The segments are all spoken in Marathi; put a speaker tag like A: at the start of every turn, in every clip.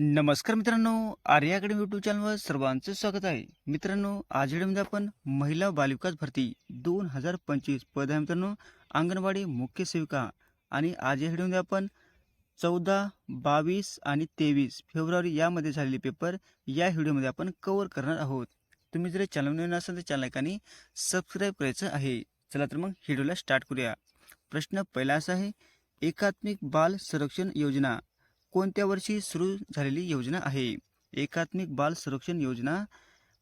A: नमस्कार मित्रांनो आर्याकडे अकॅडमी युट्यूब चॅनलवर सर्वांचं स्वागत आहे. मित्रांनो आज व्हिडिओमध्ये आपण महिला बालविकास भरती दोन हजार पंचवीस पद आहे मित्रांनो अंगणवाडी मुख्य सेविका. आणि आज या व्हिडिओमध्ये आपण चौदा बावीस आणि तेवीस फेब्रुवारी यामध्ये झालेले पेपर या व्हिडिओमध्ये आपण कव्हर करणार आहोत. तुम्ही जर चॅनल नवीन असाल तर चॅनल सबस्क्राईब करायचं आहे. चला तर मग व्हिडिओला स्टार्ट करूया. प्रश्न पहिला असा आहे एकात्मिक बाल संरक्षण योजना. कोणत्या वर्षी सुरू झालेली योजना आहे? एकात्मिक बाल संरक्षण योजना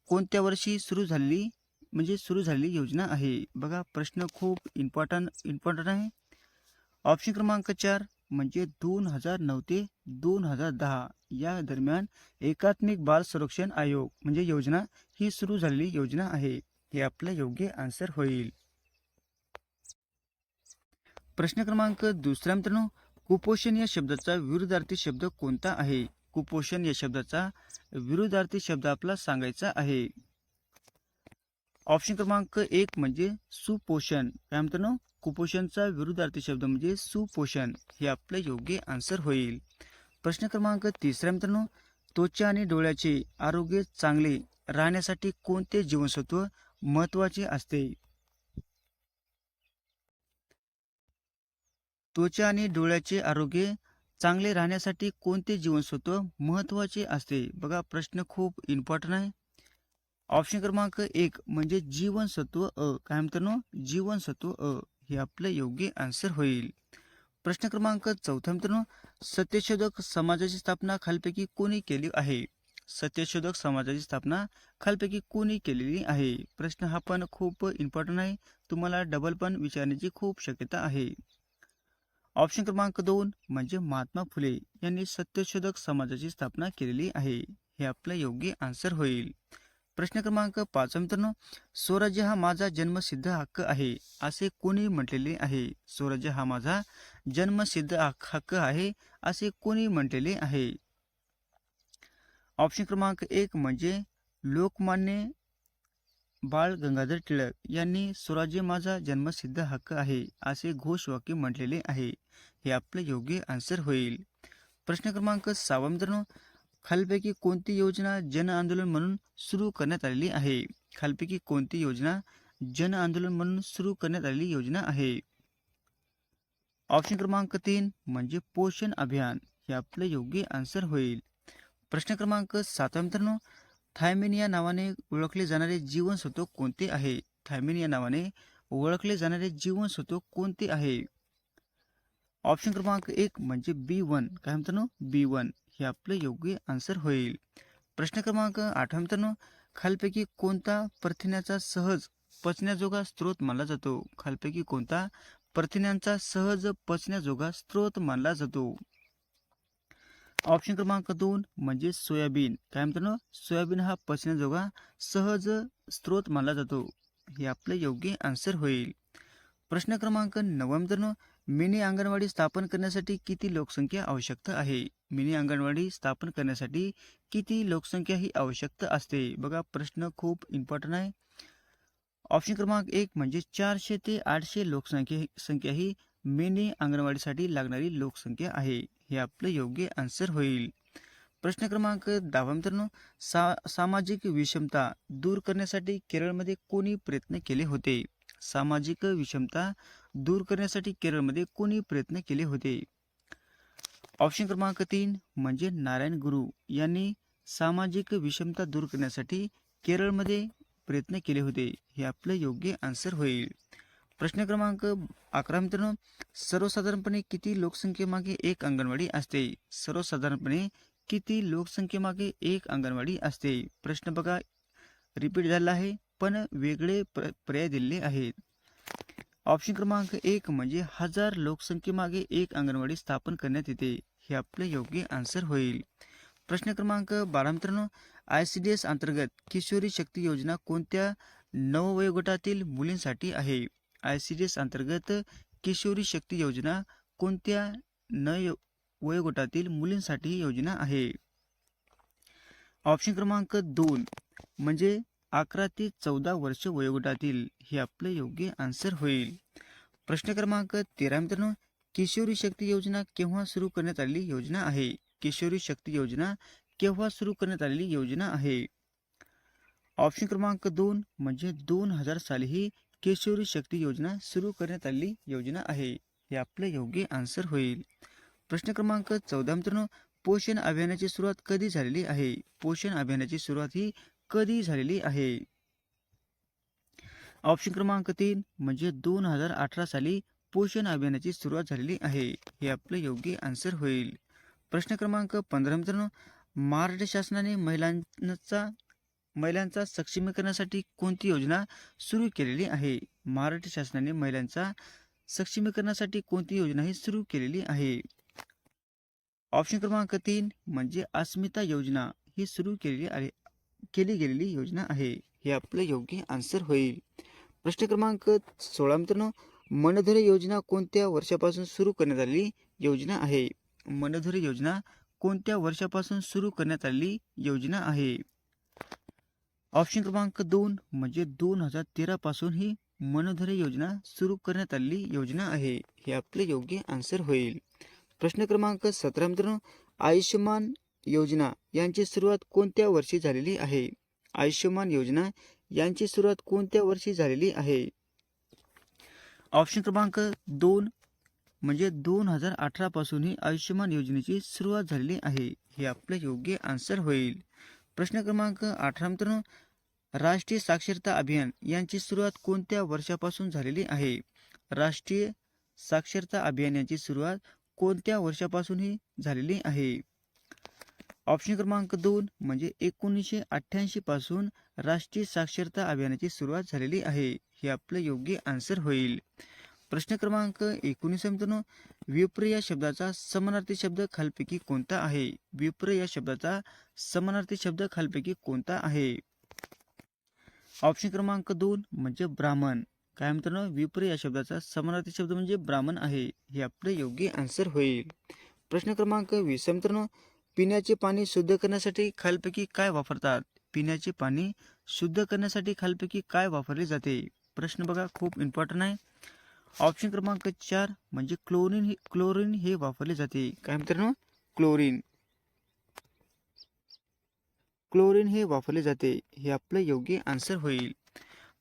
A: कोणत्या वर्षी सुरू झालेली म्हणजे सुरू झालेली योजना आहे? बघा प्रश्न खूप इम्पॉर्टंट इम्पॉर्टंट आहे. ऑप्शन क्रमांक चार म्हणजे दोन हजार नऊ ते दोन हजार दहा या दरम्यान एकात्मिक बाल संरक्षण आयोग म्हणजे योजना ही सुरू झालेली योजना आहे. हे आपलं योग्य आन्सर होईल. प्रश्न क्रमांक दुसरा मित्रांनो कुपोषण या शब्दाचा विरुद्धार्थी शब्द कोणता आहे? कुपोषण या शब्दाचा विरुद्धार्थी शब्द आपला सांगायचा आहे. ऑप्शन क्रमांक एक म्हणजे सुपोषण. काय म्हणतो कुपोषणचा विरुद्धार्थी शब्द म्हणजे सुपोषण. हे आपलं योग्य आन्सर होईल. प्रश्न क्रमांक तिसरा मित्रांनो त्वचा आणि डोळ्याचे आरोग्य चांगले राहण्यासाठी कोणते जीवनसत्व महत्त्वाचे असते? त्वचा आणि डोळ्याचे आरोग्य चांगले राहण्यासाठी कोणते जीवनसत्व महत्त्वाचे असते? बघा प्रश्न खूप इम्पॉर्टंट आहे. ऑप्शन क्रमांक एक म्हणजे जीवनसत्व अ. काय मित्रांनो जीवनसत्व अ. हे आपलं योग्य आन्सर होईल. प्रश्न क्रमांक चौथा मित्रांनो सत्यशोधक समाजाची स्थापना खालपैकी कोणी केली आहे? सत्यशोधक समाजाची स्थापना खालपैकी कोणी केलेली आहे? प्रश्न हा पण खूप इम्पॉर्टंट आहे. तुम्हाला डबल पण विचारण्याची खूप शक्यता आहे. ऑप्शन क्रमांक दोन म्हणजे महात्मा फुले यांनी सत्यशोधक समाजाची स्थापना केलेली आहे. हे आपलं योग्य आन्सर होईल. प्रश्न क्रमांक पाच मित्रांनो. स्वराज्य हा माझा जन्मसिद्ध हक्क आहे असे कोणी म्हटलेले आहे? स्वराज्य हा माझा जन्मसिद्ध हक्क हक्क आहे असे कोणी म्हटलेले आहे? ऑप्शन क्रमांक एक म्हणजे लोकमान्य बाळ गंगाधर टिळक यांनी स्वराज्य माझा जन्मसिद्ध हक्क आहे असे घोषवाक्य म्हटलेले आहे. हे आपलं योग्य आन्सर होईल. प्रश्न क्रमांक सहावा मित्रांनो खालपैकी कोणती योजना जन आंदोलन म्हणून सुरू करण्यात आलेली आहे? खालपैकी कोणती योजना जन आंदोलन म्हणून सुरू करण्यात आलेली योजना आहे? ऑप्शन क्रमांक तीन म्हणजे पोषण अभियान. हे आपलं योग्य आन्सर होईल. प्रश्न क्रमांक सातवा मित्रांनो थायमिन या नावाने ओळखले जाणारे जीवनसत्व कोणते आहे? थायमिन या नावाने ओळखले जाणारे जीवनसत्व कोणते आहे? ऑप्शन क्रमांक एक म्हणजे बी वन. काय म्हणतो बी वन. हे आपलं योग्य आन्सर होईल. प्रश्न क्रमांक आठवा म्हणतो खालपैकी कोणता प्रथिन्याचा सहज पचण्याजोगा स्रोत मानला जातो? खालपैकी कोणता प्रथिन्यांचा सहज पचण्याजोगा स्रोत मानला जातो? ऑप्शन क्रमांक दोन म्हणजे सोयाबीन. काय मित्रांनो सोयाबीन हा पचण्याजोगा सहज स्रोत मानला जातो. हे आपलं योग्य आन्सर होईल. प्रश्न क्रमांक नववा मित्रांनो मिनी अंगणवाडी स्थापन करण्यासाठी किती लोकसंख्या आवश्यकता आहे? मिनी अंगणवाडी स्थापन करण्यासाठी किती लोकसंख्या ही आवश्यकता असते? बघा प्रश्न खूप इम्पॉर्टंट आहे. ऑप्शन क्रमांक एक म्हणजे चारशे ते आठशे लोकसंख्या संख्या ही मिनी अंगणवाडीसाठी लागणारी लोकसंख्या आहे. हे आपलं योग्य आन्सर होईल. प्रश्न क्रमांक दहावा मित्रांनो सा सामाजिक विषमता दूर करण्यासाठी केरळमध्ये कोणी प्रयत्न केले होते? सामाजिक विषमता दूर करण्यासाठी केरळमध्ये कोणी प्रयत्न केले होते? ऑप्शन क्रमांक तीन म्हणजे नारायण गुरु यांनी सामाजिक विषमता दूर करण्यासाठी केरळमध्ये प्रयत्न केले होते. हे आपलं योग्य आन्सर होईल. प्रश्न क्रमांक अकरा मित्रांनो सर्वसाधारणपणे किती लोकसंख्येमागे एक अंगणवाडी असते? सर्वसाधारणपणे किती लोकसंख्येमागे एक अंगणवाडी असते? प्रश्न बघा रिपीट झाला आहे पण वेगळे प्र पर्याय दिलेले आहेत. ऑप्शन क्रमांक एक म्हणजे हजार लोकसंख्येमागे एक अंगणवाडी स्थापन करण्यात येते. हे आपलं योग्य आन्सर होईल. प्रश्न क्रमांक बारा मित्रांनो आय सी डी एस अंतर्गत किशोरी शक्ती योजना कोणत्या नववयोगटातील मुलींसाठी आहे? आय सी डी एस अंतर्गत किशोरी शक्ती योजना कोणत्या न वयोगटातील मुलींसाठी ही योजना आहे? ऑप्शन क्रमांक दोन म्हणजे अकरा ते चौदा वर्ष वयोगटातील हे आपलं योग्य आन्सर होईल. प्रश्न क्रमांक तेरा मित्रांनो किशोरी शक्ती योजना केव्हा सुरू करण्यात आलेली योजना आहे? किशोरी शक्ती योजना केव्हा सुरू करण्यात आलेली योजना आहे? ऑप्शन क्रमांक दोन म्हणजे दोन हजार साली ही केशवरी शक्ती योजना सुरू करण्यात आलेली योजना आहे. हे आपलं योग्य आन्सर होईल. प्रश्न क्रमांक चौदा मित्रांनो पोषण अभियानाची सुरुवात कधी झालेली आहे? पोषण अभियानाची सुरुवात ही कधी झालेली आहे? ऑप्शन क्रमांक तीन म्हणजे दोन हजार अठरा साली पोषण अभियानाची सुरुवात झालेली आहे. हे आपलं योग्य आन्सर होईल. प्रश्न क्रमांक पंधरा मित्रांनो महाराष्ट्र शासनाने महिलांचा महिलांचा सक्षमीकरणासाठी कोणती योजना सुरू केलेली आहे? महाराष्ट्र शासनाने महिलांचा सक्षमीकरणासाठी कोणती योजना ही सुरू केलेली आहे? ऑप्शन क्रमांक तीन म्हणजे अस्मिता योजना ही सुरू केलेली आहे केली गेलेली योजना आहे. हे आपलं योग्य आन्सर होईल. प्रश्न क्रमांक सोळा मित्रांनो मनधर योजना कोणत्या वर्षापासून सुरू करण्यात आलेली योजना आहे? मनधर योजना कोणत्या वर्षापासून सुरू करण्यात आलेली योजना आहे? ऑप्शन क्रमांक दोन म्हणजे दोन हजार तेरा पासून ही मनोधरे योजना सुरू करण्यात आलेली योजना आहे. हे आपले योग्य आन्सर होईल. प्रश्न क्रमांक सतरा मित्रांनो आयुष्यमान योजना यांची सुरुवात कोणत्या वर्षी झालेली आहे? आयुष्यमान योजना यांची सुरुवात कोणत्या वर्षी झालेली आहे? ऑप्शन क्रमांक दोन म्हणजे दोन हजार अठरा पासून ही आयुष्यमान योजनेची सुरुवात झालेली आहे. हे आपलं योग्य आन्सर होईल. प्रश्न क्रमांक अठरा मित्रांनो राष्ट्रीय साक्षरता अभियान यांची सुरुवात कोणत्या वर्षापासून झालेली आहे? राष्ट्रीय साक्षरता अभियान यांची सुरुवात कोणत्या वर्षापासूनही झालेली आहे? ऑप्शन क्रमांक दोन म्हणजे एकोणीसशे अठ्ठ्याऐंशी पासून राष्ट्रीय साक्षरता अभियानाची सुरुवात झालेली आहे. हे आपलं योग्य आन्सर होईल. प्रश्न क्रमांक एकोणीस मित्रांनो. विप्र या शब्दाचा समानार्थी शब्द खालपैकी कोणता आहे? विप्र या शब्दाचा समानार्थी शब्द खालपैकी कोणता आहे? ऑप्शन क्रमांक दोन म्हणजे ब्राह्मण. काय मित्रांनो विप्र या शब्दाचा समानार्थी शब्द म्हणजे ब्राह्मण आहे. हे आपले योग्य आन्सर होईल. प्रश्न क्रमांक वीस. मित्रांनो पिण्याचे पाणी शुद्ध करण्यासाठी खालपैकी काय वापरतात? पिण्याचे पाणी शुद्ध करण्यासाठी खालपैकी काय वापरले जाते? प्रश्न बघा खूप इम्पॉर्टंट आहे. ऑप्शन क्रमांक चार म्हणजे क्लोरीन हे क्लोरीन हे वापरले जाते. काय मित्रांनो क्लोरीन क्लोरीन हे वापरले जाते हे आपलं योग्य आन्सर होईल.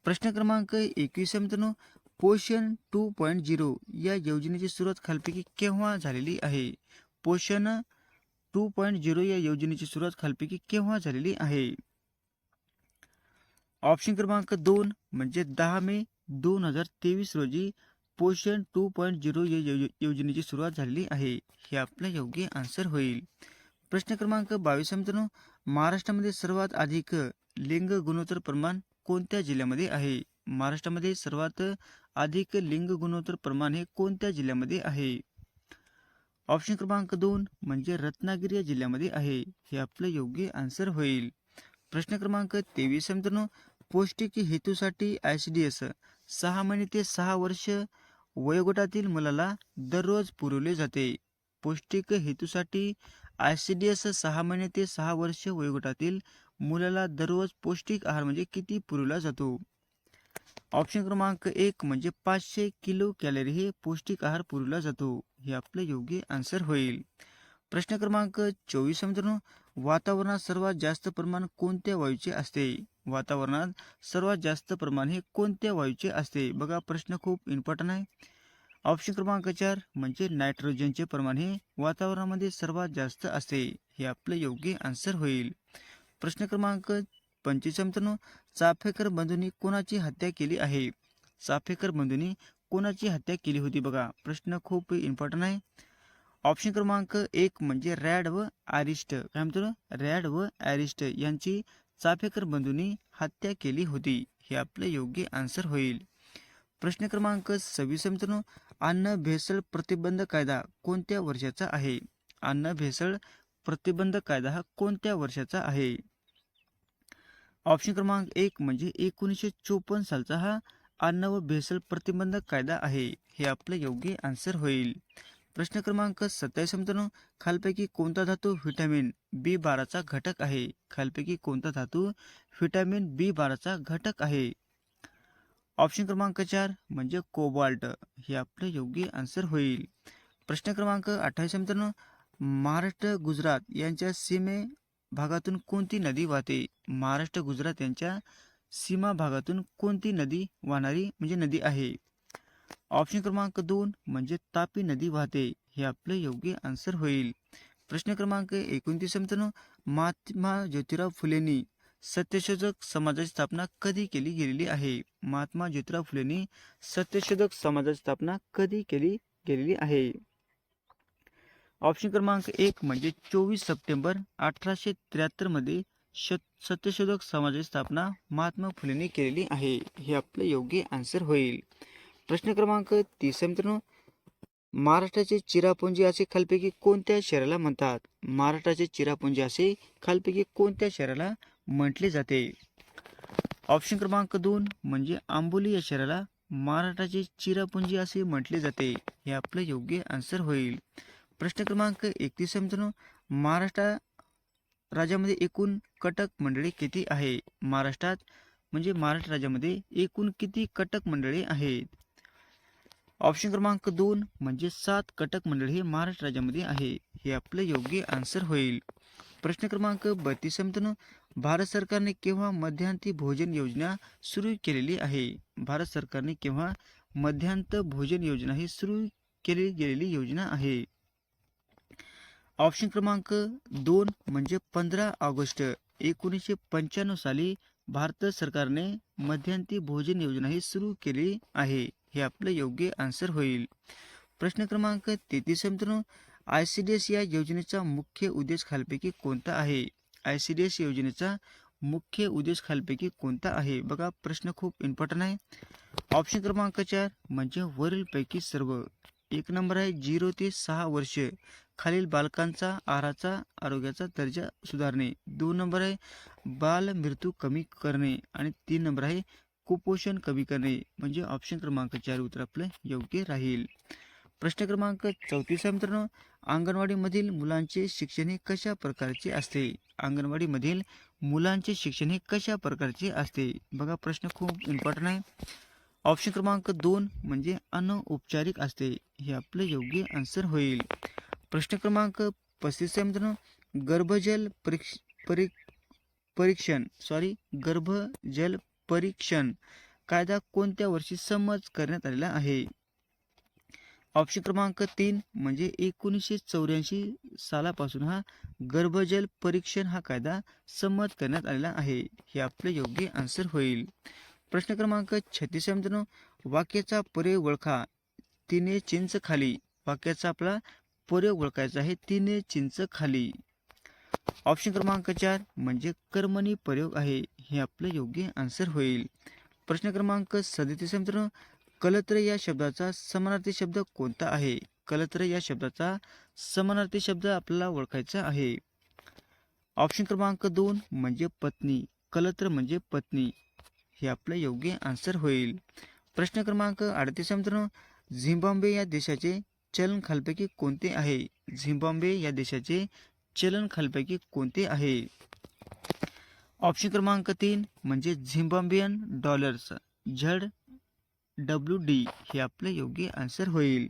A: प्रश्न क्रमांक एकवीस मित्रांनो. पोषण टू पॉईंट झिरो या योजनेची सुरुवात खालपैकी केव्हा झालेली आहे? पोषण टू पॉईंट झिरो या योजनेची सुरुवात खालपैकी केव्हा झालेली आहे? ऑप्शन क्रमांक दोन म्हणजे दहा मे दोन हजार तेवीस रोजी पोषण टू पॉईंट झिरो या योजनेची सुरुवात झालेली आहे. हे आपलं योग्य आन्सर होईल. प्रश्न क्रमांक बावीस मित्रांनो. महाराष्ट्रामध्ये सर्वात अधिक लिंग गुणोत्तर प्रमाण कोणत्या जिल्ह्यामध्ये आहे? महाराष्ट्रामध्ये सर्वात अधिक लिंग गुणोत्तर प्रमाण हे कोणत्या जिल्ह्यामध्ये आहे? ऑप्शन क्रमांक दोन म्हणजे रत्नागिरी या जिल्ह्यामध्ये आहे. हे आपलं योग्य आन्सर होईल. प्रश्न क्रमांक तेवीस मित्रांनो. पौष्टिक हेतूसाठी आय सी डी एस सहा महिने ते सहा वर्ष वयोगटातील मुलाला दररोज पुरवले जाते. पौष्टिक हेतूसाठी आय सी डी एस सहा महिने ते सहा वर्ष वयोगटातील मुलाला दररोज पौष्टिक आहार म्हणजे किती पुरवला जातो? ऑप्शन क्रमांक एक म्हणजे पाचशे किलो कॅलरी हे पौष्टिक आहार पुरवला जातो हे आपलं योग्य आन्सर होईल. प्रश्न क्रमांक चोवीस मित्रांनो. वातावरणात सर्वात जास्त प्रमाण कोणत्या वायूचे असते? वातावरणात सर्वात जास्त प्रमाण हे कोणत्या वायूचे असते? बघा प्रश्न खूप इम्पॉर्टंट आहे. ऑप्शन क्रमांक चार म्हणजे नायट्रोजनचे प्रमाण हे वातावरणामध्ये सर्वात जास्त असते. हे आपलं योग्य आन्सर होईल. प्रश्न क्रमांक पंचवीस मित्रांनो चाफेकर बंधूंनी कोणाची हत्या केली आहे? चाफेकर बंधूंनी कोणाची हत्या केली होती बघा. प्रश्न खूप इम्पॉर्टंट आहे. ऑप्शन क्रमांक एक म्हणजे रॅड व ॲरिस्ट काय म्हणतो रॅड व ॲरिस्ट यांची चाफेकर बंधूंनी हत्या केली होती. हे आपलं योग्य आन्सर होईल. प्रश्न क्रमांक सव्वीस मित्रांनो अन्न भेसळ प्रतिबंध कायदा कोणत्या वर्षाचा आहे? अन्न भेसळ प्रतिबंध कायदा हा कोणत्या वर्षाचा आहे? ऑप्शन क्रमांक एक म्हणजे एकोणीसशे चोपन्न सालचा हा अन्न व भेसळ प्रतिबंधक कायदा आहे. हे आपलं योग्य आन्सर होईल. प्रश्न क्रमांक सत्तावीस मित्रांनो. खालपैकी कोणता धातू व्हिटॅमिन बी बाराचा घटक आहे? खालपैकी कोणता धातू व्हिटॅमिन बी बाराचा घटक आहे? ऑप्शन क्रमांक चार म्हणजे कोबाल्ट. हे आपलं योग्य आन्सर होईल. प्रश्न क्रमांक अठ्ठावीस मित्रांनो महाराष्ट्र गुजरात यांच्या सीमे भागातून कोणती नदी वाहते? महाराष्ट्र गुजरात यांच्या सीमा भागातून कोणती नदी वाहणारी म्हणजे नदी आहे? ऑप्शन क्रमांक दोन म्हणजे तापी नदी वाहते. हे आपलं योग्य आन्सर होईल. प्रश्न क्रमांक एकोणतीस मित्रांनो महात्मा ज्योतिराव फुलेंनी सत्यशोधक समाजाची स्थापना कधी केली गेलेली आहे? महात्मा ज्योतिराव फुलेंनी सत्यशोधक समाजाची स्थापना कधी केली गेलेली आहे? ऑप्शन क्रमांक एक म्हणजे चोवीस सप्टेंबर अठराशे त्र्याहत्तरमध्ये सत्यशोधक समाजाची स्थापना महात्मा फुलेंनी केलेली आहे. हे आपलं योग्य आन्सर होईल. प्रश्न क्रमांक तीस मित्रांनो. महाराष्ट्राचे चिरापुंजी असे खालपैकी कोणत्या शहराला म्हणतात? महाराष्ट्राचे चिरापुंजी असे खालपैकी कोणत्या शहराला म्हटले जाते. ऑप्शन क्रमांक दोन म्हणजे आंबोली या शहराला महाराष्ट्राचे चिरापुंजी असे म्हटले जाते. हे आपलं योग्य आन्सर होईल. प्रश्न क्रमांक एकतीस मित्रांनो. महाराष्ट्र राज्यामध्ये एकूण कटक मंडळी किती आहे? महाराष्ट्रात म्हणजे महाराष्ट्र राज्यामध्ये एकूण किती कटक मंडळी आहेत? ऑप्शन क्रमांक दोन म्हणजे सात कटक मंडळी हे महाराष्ट्र राज्यामध्ये आहे. हे आपलं योग्य आन्सर होईल. प्रश्न क्रमांक बत्तीस मित्रांनो. भारत सरकारने केव्हा मध्यांती भोजन योजना सुरू केलेली आहे? भारत सरकारने केव्हा मध्यांत भोजन योजना ही सुरू केली गेलेली योजना आहे? ऑप्शन क्रमांक दोन म्हणजे पंधरा ऑगस्ट एकोणीसशे पंच्याण्णव साली भारत सरकारने मध्यांती भोजन योजना ही सुरू केली आहे. हे आपलं योग्य आन्सर होईल. प्रश्न क्रमांक तेहतीस मित्रांनो. आय सी डी एस या योजनेचा मुख्य उद्देश खालपैकी कोणता आहे? आय सी डी एस योजनेचा मुख्य उद्देश खालपैकी कोणता आहे? बघा प्रश्न खूप इम्पॉर्टंट आहे. ऑप्शन क्रमांक चार म्हणजे वरीलपैकी सर्व. एक नंबर आहे झिरो ते सहा वर्ष. खालील बालकांचा आहाराचा आरोग्याचा दर्जा सुधारणे. दोन नंबर आहे बाल मृत्यू कमी करणे. आणि तीन नंबर आहे कुपोषण कमी करणे. म्हणजे ऑप्शन क्रमांक चार उत्तर आपलं योग्य राहील. प्रश्न क्रमांक चौतीस मित्रांनो. अंगणवाडीमधील मुलांचे शिक्षण हे कशा प्रकारचे असते? अंगणवाडीमधील मुलांचे शिक्षण हे कशा प्रकारचे असते? बघा प्रश्न खूप इम्पॉर्टंट आहे. ऑप्शन क्रमांक दोन म्हणजे अनौपचारिक असते. हे आपलं योग्य आन्सर होईल. प्रश्न क्रमांक पस्तीस मित्रांनो. गर्भजल परीक्ष परी परीक्षण सॉरी गर्भजल परीक्षण कायदा कोणत्या वर्षी संमत करण्यात आलेला आहे? ऑप्शन क्रमांक तीन म्हणजे एकोणीसशे चौऱ्याऐंशी सालापासून हा गर्भजल परीक्षण हा कायदा संमत करण्यात आलेला आहे. हे आपले योग्य आन्सर होईल. प्रश्न क्रमांक छत्तीस मित्रांनो. वाक्याचा पर्याय ओळखा. तिने चिंच खाली. वाक्याचा आपला प्रयोग ओळखायचा आहे. तिने चिंच खाली. ऑप्शन क्रमांक चार म्हणजे कर्मणी प्रयोग आहे. हे आपलं योग्य आन्सर होईल. प्रश्न क्रमांक सदतीस मित्रांनो. कलत्र या शब्दाचा समानार्थी शब्द कोणता आहे? कलत्र या शब्दाचा समानार्थी शब्द आपल्याला ओळखायचा आहे. ऑप्शन क्रमांक दोन म्हणजे पत्नी. कलत्र म्हणजे पत्नी. हे आपलं योग्य आन्सर होईल. प्रश्न क्रमांक अडतीस मित्रांनो. झिम्बाब्वे या देशाचे चलन खालपैकी कोणते आहे? झिम्बाब्वे या देशाचे चलन खालपैकी कोणते आहे? ऑप्शन क्रमांक तीन म्हणजे Zimbabwean dollars. Z W D हे आपले योग्य आन्सर होईल.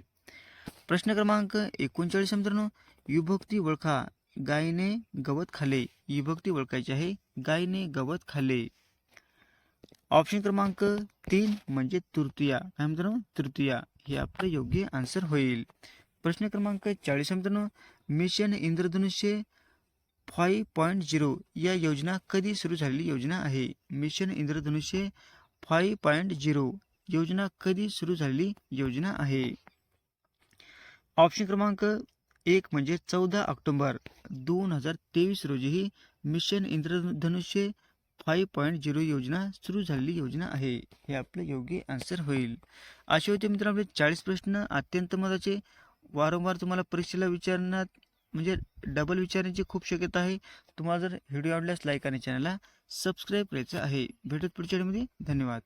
A: प्रश्न क्रमांक एकोणचाळीस मित्रांनो. विभक्ती ओळखा गायीने गवत खाले. विभक्ती ओळखायची आहे गायीने गवत खाले. ऑप्शन क्रमांक तीन म्हणजे तृतीया. काय मित्रांनो तृतीया. हे आपलं योग्य आन्सर होईल. प्रश्न क्रमांक चाळीस मित्रांनो. Mission Indradhanush five point zero या योजना कधी सुरू झालेली योजना आहे? Mission Indradhanush five point zero योजना कधी सुरू झालेली योजना आहे? ऑप्शन क्रमांक एक म्हणजे चौदा ऑक्टोबर दोन हजार तेवीस रोजी ही mission Indradhanush five point zero योजना सुरू झालेली योजना आहे. हे आपलं योग्य आन्सर होईल. असे होते मित्रांनो आपले चाळीस प्रश्न अत्यंत महत्त्वाचे. वारंवार तुम्हाला परीक्षेला विचारण्यात म्हणजे डबल विचारण्याची खूप शक्यता आहे. तुम्हाला जर व्हिडिओ आवडल्यास लाईक आणि चॅनलला सबस्क्राईब करायचं आहे. भेटत पुढच्या धन्यवाद.